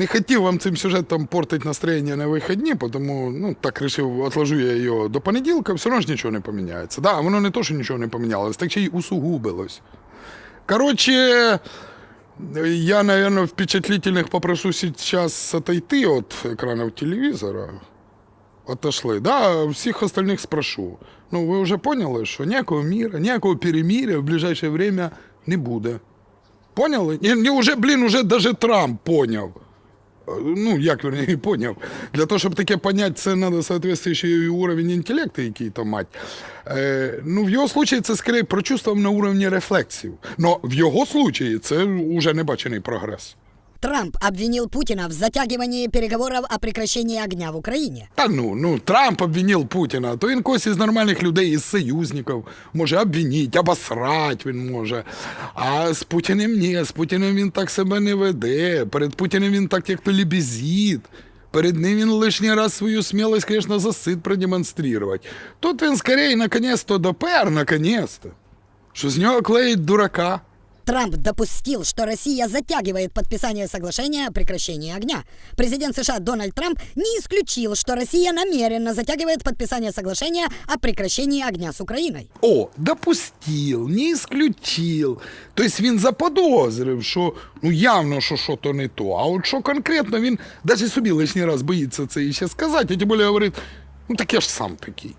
Не хотів вам цим сюжетом портить настроєння на вихідні, тому ну, так вирішив, отложу я його до понеділка, все одно ж нічого не поміняється. Да, воно не то, що нічого не помінялось, так ще й усугубилось. Короче, я, наверное, впечатлительных попрошу сейчас отойти от экранов телевизора. Отошли. Да, всех остальных спрошу. Ну, вы уже поняли, що ніякого міра, ніякого перемирия в ближайшее время не буде. Поняли? Не, не уже, блін, уже даже Трамп поняв. Ну, як вернее, поняв. Для того, щоб таке понять, це треба соответствующий уровень інтелекту, який то мать. Е, ну, в його случаї це скоріше прочувствував на уровні рефлексів. Но в його случаї це вже небачений прогрес. Трамп обвинил Путина в затягивании переговоров о прекращении огня в Украине. Та ну, ну, Трамп обвинив Путіна, то він когось із нормальних людей, із союзників може обвинити, обосрать він може. А з Путіним ні, з Путіним він так себе не веде. Перед Путіним він так як то лібезіт. Перед ним він лишній раз свою смілость, звісно, засид продемонструвати. Тут він скоріше, наконець-то допер, наконець-то. Що з нього клеїть дурака. Трамп допустил, что Россия затягивает подписание соглашения о прекращении огня. Президент США Дональд Трамп не исключил, что Россия намеренно затягивает подписание соглашения о прекращении огня с Украиной. О, допустил, не исключил. Тобто він заподозрив, що ну явно, що що то не то. А от що конкретно він навіть собі лишній раз боїться це і ще сказати, а тим більше говорить, ну так я ж сам такий.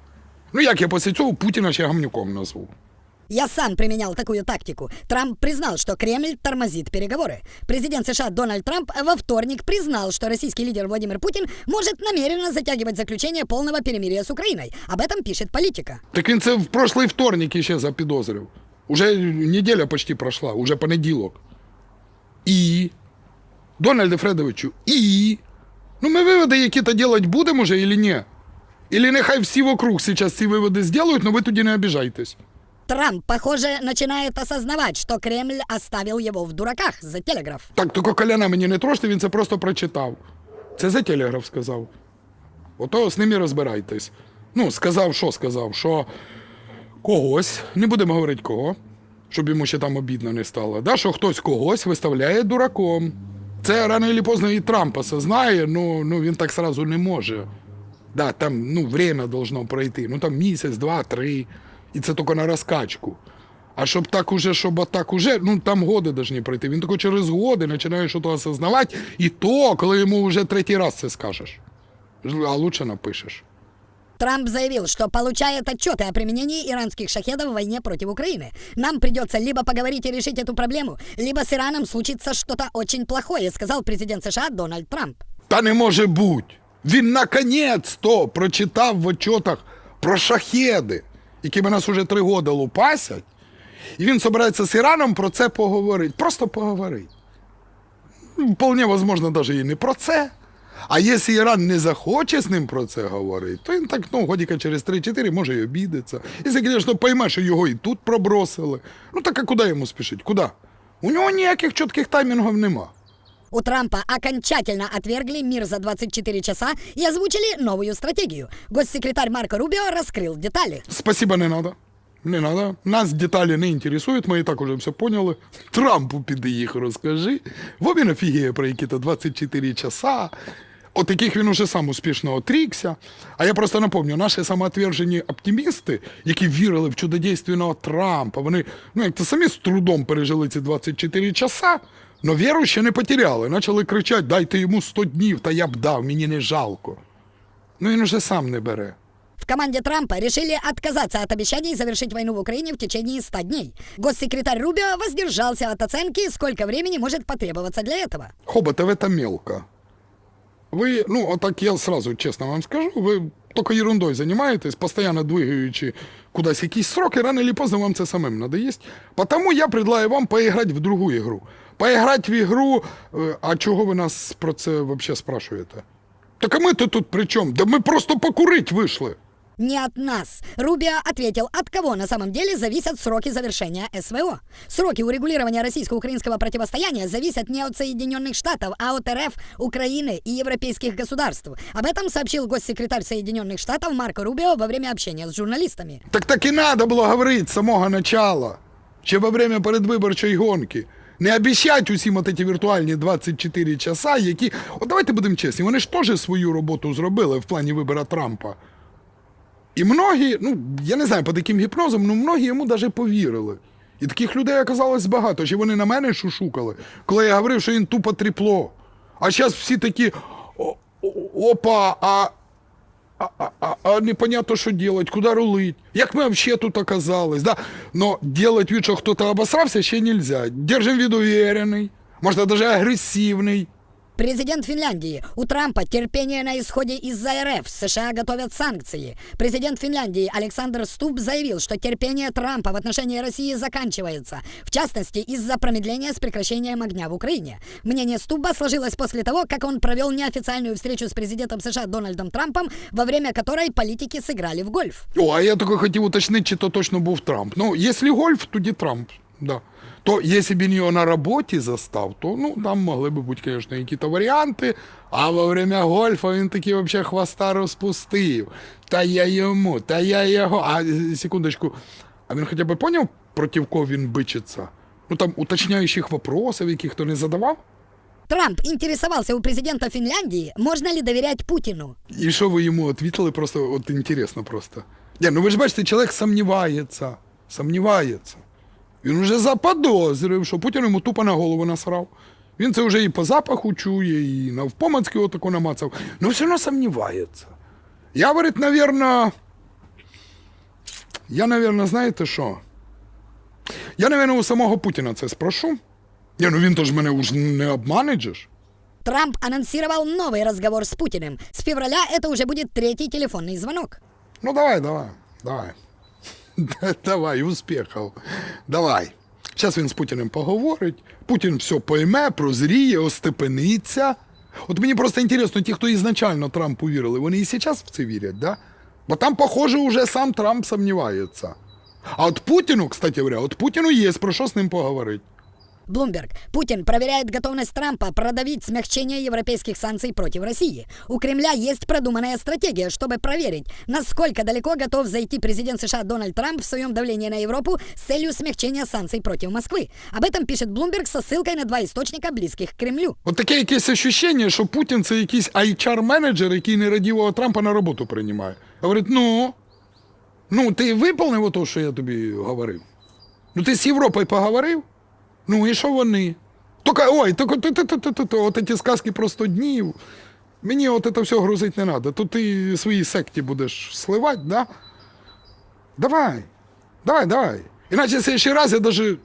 Ну як я після цього Путіна ще гамнюком назву? Я сам применял такую тактику. Трамп признал, что Кремль тормозит переговоры. Президент США Дональд Трамп во вторник признал, что российский лидер Владимир Путин может намеренно затягивать заключение полного перемирия с Украиной. Об этом пишет политика. Так він це в прошлий вторник ще запідозрив. Уже неділя почти пройшла, уже понеділок. І. Дональде Фредовичу, і. Ну ми виводи які-то делать будемо вже или ні? Или нехай всі вокруг зараз ці виводи зроблять, але ви тоді не обіжайтесь. Трамп, похоже, начинает осознавать, что Кремль оставил его в дураках за телеграф. Так, тільки коляна мені не троште, він це просто прочитав. Це за телеграф сказав. Ото з ними розбирайтесь. Ну, сказав, що сказав, що когось, не будемо говорити кого, щоб йому ще там обідно не стало, да, що хтось когось виставляє дураком. Це рано чи поздно і Трамп осознає, ну, ну він так сразу не може. Да, там ну, время должно пройти. Ну там місяць, два, три. І це тільки на розкачку. А щоб так уже, щоб отак уже, ну там годи должны пройти. Він тільки через годи починає щось осознавати, і то, коли йому вже третій раз це скажеш. А лучше напишеш. Трамп заявил, что получает отчеты о применении иранских шахедов в войне против Украины. Нам придется либо поговорить и решить эту проблему, либо с Ираном случится что-то очень плохое, сказал президент США Дональд Трамп. Та не може бути. Він наконець-то прочитав в отчетах про шахеди, якими нас уже три роки лупасять. І він збирається з Іраном про це поговорити. Просто поговорити. Ну, Вполне возможно, навіть і не про це. А якщо Іран не захоче з ним про це говорити, то він так, ну, годіка через 3-4 може й обідеться. Якщо, звісно, пойме, що його і тут пробросили. Ну так а куди йому спішить? Куди? У нього ніяких чітких таймінгів нема. У Трампа окончательно отвергли мир за 24 часа и озвучили новую стратегию. Госсекретарь Марко Рубио раскрыл детали. Спасибо, не надо. Не надо. Нас детали не інтересують, ми і так уже все поняли. Трампу піди їх розкажи. Во офігіє про які-то 24 часа. От яких він уже сам успішно отрікся. А я просто напомню, наші самоотвержені оптимісти, які вірили в чудодійственного Трампа, вони ну, як то самі з трудом пережили ці 24 часа, но віру ще не потеряли. Почали кричати, дайте йому 100 днів, та я б дав, мені не жалко. Ну він уже сам не бере. В команде Трампа решили отказаться от обещаний завершить войну в Украине в течение 100 дней. Госсекретарь Рубио воздержался от оценки, сколько времени может потребоваться для этого. Хоботов это мелко. Вы, ну, отак так я сразу честно вам скажу, вы только ерундой занимаетесь, постоянно двигаючи кудись якісь сроки, рано или поздно вам це самим надоесть. Потому я предлагаю вам поиграть в другу ігру. Поиграть в ігру, е, а чого ви нас про це вообще спрашуєте? Так а ми-то тут при чому? Да ми просто покурить вийшли. Не от нас. Рубио ответил, от кого на самом деле зависят сроки завершения СВО. Сроки урегулирования российско-украинского противостояния зависят не от Соединенных Штатов, а от РФ, Украины и европейских государств. Об этом сообщил госсекретарь Соединенных Штатов Марко Рубио во время общения с журналистами. Так так і надо було говорити з самого начала, ще во время передвиборчої гонки. Не обіцять усім от ці віртуальні 24 часа, які. От давайте будемо чесні, вони ж теж свою роботу зробили в плані вибора Трампа. І многі, ну я не знаю, по таким гіпнозам, ну многі йому навіть повірили. І таких людей оказалось багато. Чи вони на мене шушукали, коли я говорив, що він тупо тріпло. А зараз всі такі. «О- о- Опа, а, а, а, а, а непонятно, що делать, куди рулить. Як ми взагалі тут оказались? Да? Но делать вид, що хтось обосрався, ще нельзя. Держим вид уверенный, може, навіть агресивний. Президент Финляндии. У Трампа терпение на исходе из-за РФ. США готовят санкции. Президент Финляндии Александр Стуб заявил, что терпение Трампа в отношении России заканчивается. В частности, из-за промедления с прекращением огня в Украине. Мнение Стуба сложилось после того, как он провел неофициальную встречу с президентом США Дональдом Трампом, во время которой политики сыграли в гольф. О, а я тільки хотів уточнити, чи то точно був Трамп. Ну, якщо гольф, тоді Трамп. Да. То якщо б він його на роботі застав, то ну, там могли б бути, звісно, якісь варіанти. А во время гольфа він такий взагалі хвоста розпустив. Та я йому, та я його. А е, секундочку, а він хоча б поняв, проти кого він бичиться? Ну там уточняючих вопросів, яких то не задавав? Трамп интересовался у президента Финляндии, можно ли доверять Путину. І що ви йому відповіли? Просто от інтересно просто. Ні, ну ви ж бачите, чоловік сумнівається. Сумнівається. Він вже заподозрив, що Путін йому тупо на голову насрав. Він це вже і по запаху чує, і навпомацьки отаку намацав. Ну все одно сумнівається. Я, говорить, навірно. Я, навірно, знаєте що? Я, навірно, у самого Путіна це спрошу. Ні, ну він то ж мене уж не обманить же ж. Трамп анонсировал новый разговор с Путиным. С февраля это уже будет третий телефонный звонок. Ну давай, давай, давай. Давай, успіхів. Давай. Зараз він з Путіним поговорить. Путін все пойме, прозріє, остепениться. От мені просто інтересно, ті, хто ізначально Трампу вірили, вони і зараз в це вірять, да? Бо там, похоже, уже сам Трамп сумнівається. А от Путіну, кстати говоря, от Путіну є про що з ним поговорити. Блумберг. Путин проверяет готовность Трампа продавить смягчение европейских санкций против России. У Кремля есть продуманная стратегия, чтобы проверить, насколько далеко готов зайти президент США Дональд Трамп в своем давлении на Европу с целью смягчения санкций против Москвы. Об этом пишет Блумберг со ссылкой на два источника, близких к Кремлю. От таке якесь ощущення, що Путін це якийсь HR-менеджер, який нерадівого Трампа на роботу приймає. Говорить, ну, ну ти виповнив ото, що я тобі говорив. Ну ти з Європою поговорив? Ну і що вони? Тока, ой, тільки ти, ти, ти, ти, ти, ти, от ці сказки про 100 днів. Мені от це все грузити не треба. Тут ти свої секті будеш сливати, да? Давай, давай, давай. Іначе в следующий раз я даже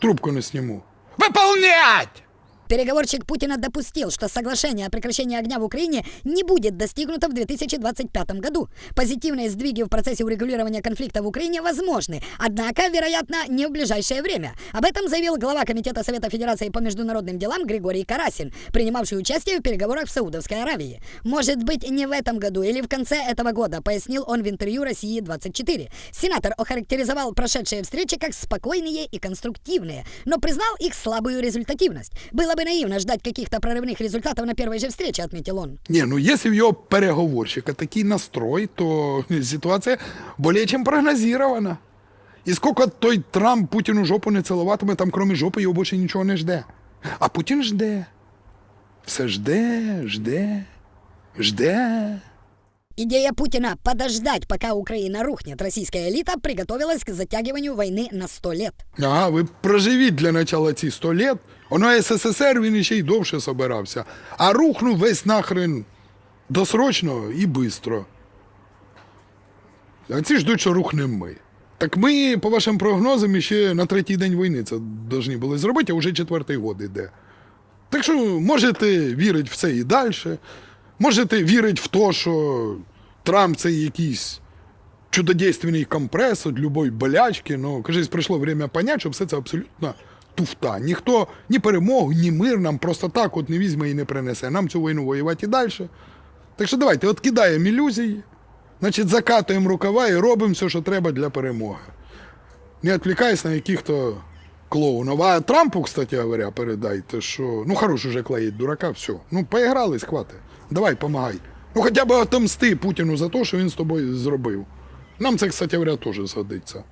трубку не сниму. Выполнять! Переговорщик Путина допустил, что соглашение о прекращении огня в Украине не будет достигнуто в 2025 году. Позитивные сдвиги в процессе урегулирования конфликта в Украине возможны, однако, вероятно, не в ближайшее время. Об этом заявил глава Комитета Совета Федерации по международным делам Григорий Карасин, принимавший участие в переговорах в Саудовской Аравии. Может быть, не в этом году или в конце этого года, пояснил он в интервью «России-24». Сенатор охарактеризовал прошедшие встречи как спокойные и конструктивные, но признал их слабую результативность. Было бы наивно ждать каких-то прорывных результатов на первой же встрече, отметил он. Не, ну если в його переговорщика такий настрой, то ситуація более чем прогнозирована. І скільки той Трамп Путіну жопу не цілуватиме, там кроме жопи його більше нічого не жде. А Путін жде. Все жде, жде, жде. Идея Путина подождать, пока Украина рухнет, российская элита приготовилась к затягиванию войны на 100 лет. Ага, ви проживіть для начала ці 100 лет. Воно СССР він ще й довше собирався. А рухнув весь нахрен досрочно і бистро. А ці ждуть, що рухнемо ми. Так ми, по вашим прогнозам, ще на третій день війни це повинні були зробити, а вже четвертий год іде. Так що можете вірити в це і далі. Можете вірити в те, що Трамп це якийсь чудодейственний компрес від любої болячки. Ну, кажись, прийшло время понять, що все це абсолютно туфта. Ніхто ні перемогу, ні мир нам просто так от не візьме і не принесе. Нам цю війну воювати і далі. Так що давайте, от кидаємо ілюзії, значить, закатуємо рукава і робимо все, що треба для перемоги. Не відвлікайся на яких-то клоунов. А Трампу, кстати говоря, передайте, що ну хорош уже клеїть дурака, все. Ну, поігрались, хвати. Давай, помагай. Ну хоча б отомсти Путіну за те, що він з тобою зробив. Нам це, кстати говоря, теж згодиться.